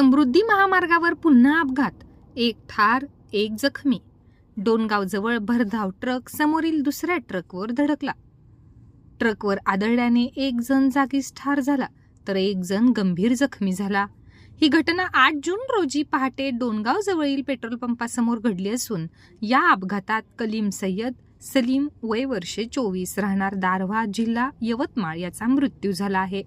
Samruddhi महामार्गावर पुन्हा अपघात. एक ठार एक जखमी. डोनगावजवळ भरधाव ट्रक समोरील दुसऱ्या ट्रकवर धडकला. ट्रकवर आदळल्याने एक जण जागीच ठार झाला तर एक जण गंभीर जखमी झाला. ही घटना आठ जून रोजी पहाटे डोनगाव जवळील पेट्रोल पंपासमोर घडली असून या अपघातात कलीम सय्यद सलीम वय वर्षे चोवीस राहणार दारव्हा जिल्हा यवतमाळ याचा मृत्यू झाला आहे.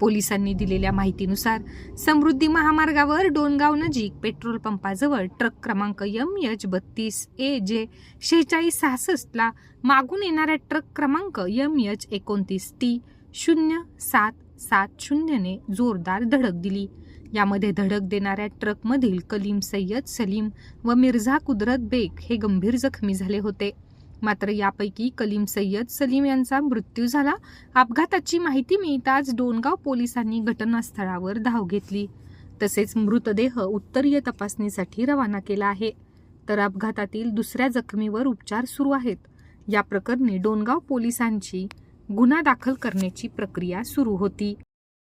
पोलिसांनी दिलेल्या माहितीनुसार समृद्धी महामार्गावर डोनगाव नजीक पेट्रोल पंपाजवळ ट्रक क्रमांक यम एच बत्तीस ए जे शेहेचाळीस सहासष्टला मागून येणाऱ्या ट्रक क्रमांक यम एच एकोणतीस टी शून्य सात सात शून्यने जोरदार धडक दिली. यामध्ये धडक देणाऱ्या ट्रकमधील कलीम सय्यद सलीम व मिर्झा कुदरत बेग हे गंभीर जखमी झाले होते. मात्र यापैकी कलीम सय्यद सलीम यांचा मृत्यू झाला. अपघाताची माहिती मिळताच डोनगाव पोलिसांनी घटनास्थळावर धाव घेतली. तसेच मृतदेह उत्तरीय तपासणीसाठी रवाना केला आहे. तर अपघातातील दुसऱ्या जखमीवर उपचार सुरू आहेत. या प्रकरणी डोनगाव पोलिसांची गुन्हा दाखल करण्याची प्रक्रिया सुरू होती.